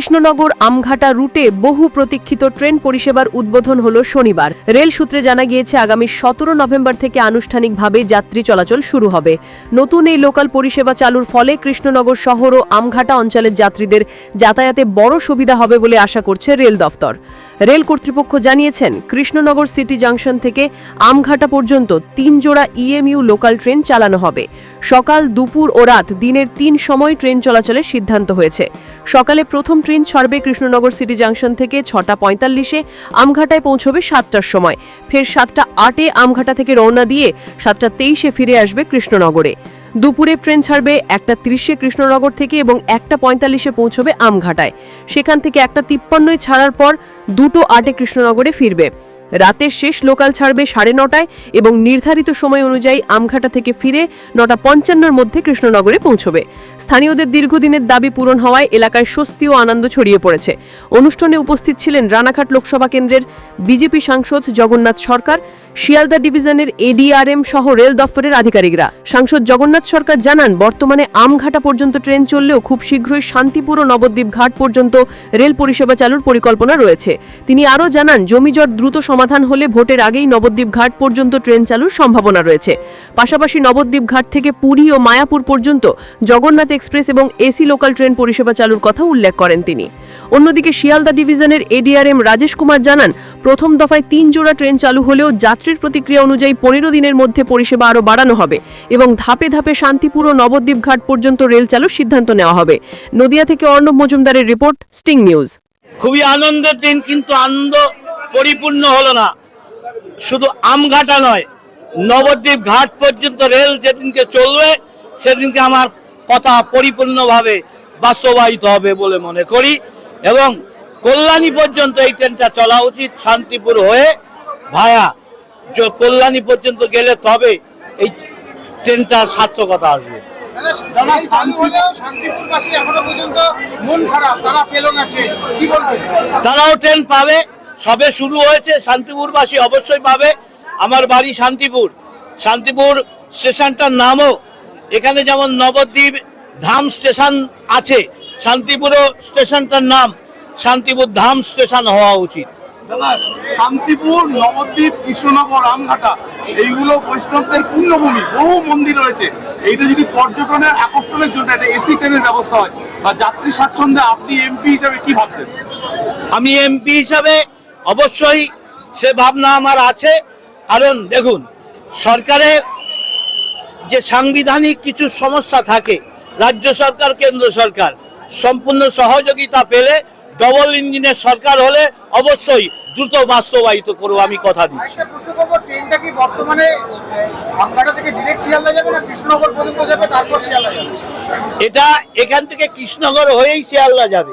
কৃষ্ণনগর আমঘাটা রুটে বহু প্রতীক্ষিত ট্রেন পরিষেবার উদ্বোধন হল শনিবার। রেল সূত্রে জানা গিয়েছে, আগামী সতেরো নভেম্বর থেকে আনুষ্ঠানিকভাবে যাত্রী চলাচল শুরু হবে। নতুন এই লোকাল পরিষেবা চালুর ফলে কৃষ্ণনগর শহর ও আমঘাটা অঞ্চলের যাত্রীদের যাতায়াতে বড় সুবিধা হবে বলে আশা করছে রেল দফতর। রেল কর্তৃপক্ষ জানিয়েছেন, কৃষ্ণনগর সিটি জাংশন থেকে আমঘাটা পর্যন্ত তিন জোড়া ইএমইউ লোকাল ট্রেন চালানো হবে। সকাল দুপুর ও রাত দিনের তিন সময় ট্রেন চলাচলের সিদ্ধান্ত হয়েছে। সকালে প্রথম ট্রেন ছাড়বে কৃষ্ণনগর সিটি জাংশন থেকে ছটা পঁয়তাল্লিশে আমঘাটায় পৌঁছবে সাতটার সময়। ফের সাতটা আটে আমঘাটা থেকে রওনা দিয়ে সাতটা তেইশে ফিরে আসবে কৃষ্ণনগরে। দুপুরে ট্রেন ছাড়বে একটা তিরিশে কৃষ্ণনগর থেকে এবং একটা পঁয়তাল্লিশে পৌঁছবে আমঘাটায়। সেখান থেকে একটা তিপ্পান্নয় ছাড়ার পর দুটো আটে কৃষ্ণনগরে ফিরবে। রাতের শেষ লোকাল ছাড়বে সাড়ে নটায় এবং নির্ধারিত সময় অনুযায়ী আমঘাটা থেকে ফিরে নটা পঞ্চান্নর মধ্যে কৃষ্ণনগরে পৌঁছবে। স্থানীয়দের দীর্ঘদিনের দাবি পূরণ হওয়ায় এলাকায় স্বস্তি ও আনন্দ ছড়িয়ে পড়েছে। অনুষ্ঠানে উপস্থিত ছিলেন রানাঘাট লোকসভা কেন্দ্রের বিজেপি সাংসদ জগন্নাথ সরকার শিয়ালদা ডিভিশনের এডিআরএম সহ রেল দপ্তরের আধিকারিকরা। সাংসদ জগন্নাথ সরকার জানান, বর্তমানে আমঘাটা পর্যন্ত ট্রেন চললেও খুব শীঘ্রই শান্তিপুর ও নবদ্বীপ ঘাট পর্যন্ত রেল পরিষেবা চালুর পরিকল্পনা রয়েছে। তিনি আরও জানান জমিজট দ্রুত সমাধান হলে ভোটের আগেই নবদ্বীপ ঘাট পর্যন্ত ট্রেন চালুর সম্ভাবনা রয়েছে। পাশাপাশি নবদ্বীপ ঘাট থেকে পুরী ও মায়াপুর পর্যন্ত জগন্নাথ এক্সপ্রেস এবং এসি লোকাল ট্রেন পরিষেবা চালুর কথা উল্লেখ করেন তিনি। অন্যদিকে শিয়ালদা ডিভিশনের এডিআরএম রাজেশ কুমার জানান, প্রথম দফায় তিন জোড়া ট্রেন চালু হলেও যাত্রীর প্রতিক্রিয়া অনুযায়ী পনেরো দিনের মধ্যে পরিষেবা আরও বাড়ানো হবে এবং ধাপে ধাপে শান্তিপুর ও নবদ্বীপ ঘাট পর্যন্ত রেল চালুর সিদ্ধান্ত নেওয়া হবে। নদিয়া থেকে অর্ণব মজুমদারের রিপোর্ট, স্টিং নিউজ। খুবই আনন্দের দিন, কিন্তু আনন্দ পরিপূর্ণ হলো না। শুধু আমঘাটা নয়, নবদ্বীপ ঘাট পর্যন্ত রেল যেদিনকে চলবে, সেদিনকে আমার কথা পরিপূর্ণভাবে বাস্তবায়িত হবে বলে মনে করি। এবং কল্যাণী পর্যন্ত এই ট্রেনটা চলা উচিত শান্তিপুর হয়ে ভায়া কল্যাণী পর্যন্ত গেলে তবে এই ট্রেনটার সার্থকতা আসবে। তারাও ট্রেন পাবে সবে শুরু হয়েছে শান্তিপুরবাসী অবশ্যই পাবে। আমার বাড়ি শান্তিপুর। শান্তিপুর স্টেশনটার নামও এখানে যেমন নবদ্বীপ ধাম স্টেশন আছে শান্তিপুরও স্টেশনটার নাম শান্তিপুর ধাম স্টেশন হওয়া উচিত। শান্তিপুর নবদ্বীপ কৃষ্ণনগর আমঘাটা এইগুলো বৈষ্ণবদের পূর্ণভূমি বহু মন্দির রয়েছে। এইটা যদি পর্যটনের আকর্ষণের জন্য একটা এসি ট্রেনের ব্যবস্থা হয় বা যাত্রী স্বাচ্ছন্দ্যে আপনি এমপি হিসাবে কি ভাবতেন আমি এমপি হিসাবে অবশ্যই সে ভাবনা আমার আছে। কারণ দেখুন সরকারের যে সাংবিধানিক কিছু সমস্যা থাকে রাজ্য সরকার কেন্দ্র সরকার সম্পূর্ণ সহযোগিতা পেলে ডবল ইঞ্জিনের সরকার হলে অবশ্যই দ্রুত বাস্তবায়িত করব আমি কথা দিচ্ছি। একটা ট্রেনটা কি বর্তমানে থেকে ডিরেক্ট শিয়ালদা যাবে না কৃষ্ণনগর পর্যন্ত যাবে তারপর শিয়ালদা যাবে? এটা এখান থেকে কৃষ্ণনগর হয়েই শিয়ালদা যাবে।